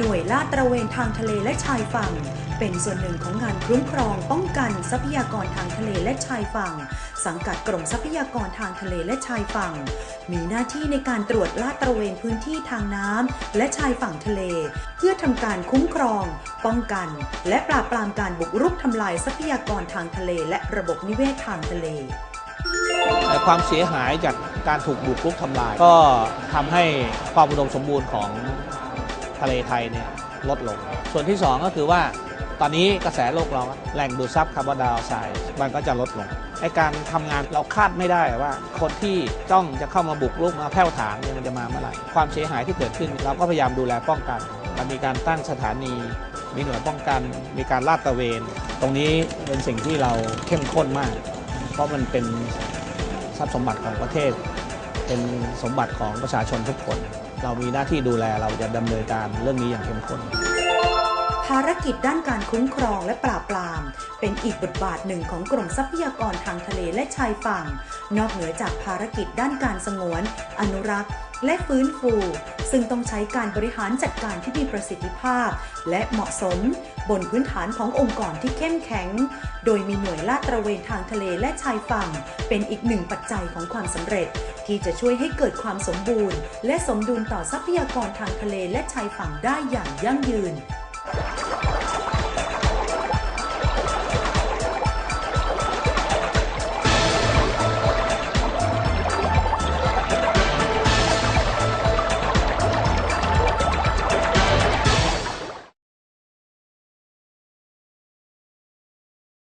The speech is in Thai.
ระเวนทางทะเลและชายฝั่ง เป็นส่วนหนึ่งของงานคุ้มครองป้องกันทรัพยากรทางทะเลและชายฝั่ง สังกัดกรมทรัพยากรทางทะเลและชายฝั่ง มีหน้าที่ในการตรวจลาดตระเวนพื้นที่ทางน้ำและชายฝั่งทะเล เพื่อทำการคุ้มครอง ป้องกัน และปราบปรามการบุกรุกทำลายทรัพยากรทางทะเล และระบบนิเวศทางทะเลความเสียหายจากการถูกบุกรุกทำลาย ก็ทำให้ความอุดมสมบูรณ์ของ ทะเลไทยเนี่ยลดลง ส่วนที่ 2 ก็คือว่าตอนนี้กระแสโลกร้อนแหล่งดูดซับคาร์บอนไดออกไซด์มันก็จะลดลงไอการทำงานเราคาดไม่ได้ว่า คนที่จ้องจะเข้ามาบุกรุกมาแผ่วถางเนี่ยมันจะมาเมื่อไหร่ความเสียหายที่เกิดขึ้น เราก็พยายามดูแลป้องกันเรามีการตั้งสถานี มีหน่วยป้องกัน มีการลาดตระเวน ตรงนี้เป็นสิ่งที่เราเข้มข้นมาก เพราะมันเป็นทรัพย์สมบัติของประเทศ เป็นสมบัติของประชาชนทุกคน เรามีหน้าที่ดูแลเราจะดำเนินการเรื่องนี้อย่างเข้มข้นภารกิจด้านการคุ้มครองและปราบปราม เป็นอีกบทบาทหนึ่งของกรมทรัพยากรทางทะเลและชายฝั่ง นอกเหนือจากภารกิจด้านการสงวน อนุรักษ์ และฟื้นฟู ซึ่งต้องใช้การบริหารจัดการที่มีประสิทธิภาพ และเหมาะสม บนพื้นฐานขององค์กรที่เข้มแข็ง โดยมีหน่วยลาดตระเวนทางทะเลและชายฝั่ง เป็นอีกหนึ่งปัจจัยของความสำเร็จ ที่จะช่วยให้เกิดความสมบูรณ์ และสมดุลต่อทรัพยากรทางทะเลและชายฝั่งได้อย่างยั่งยืน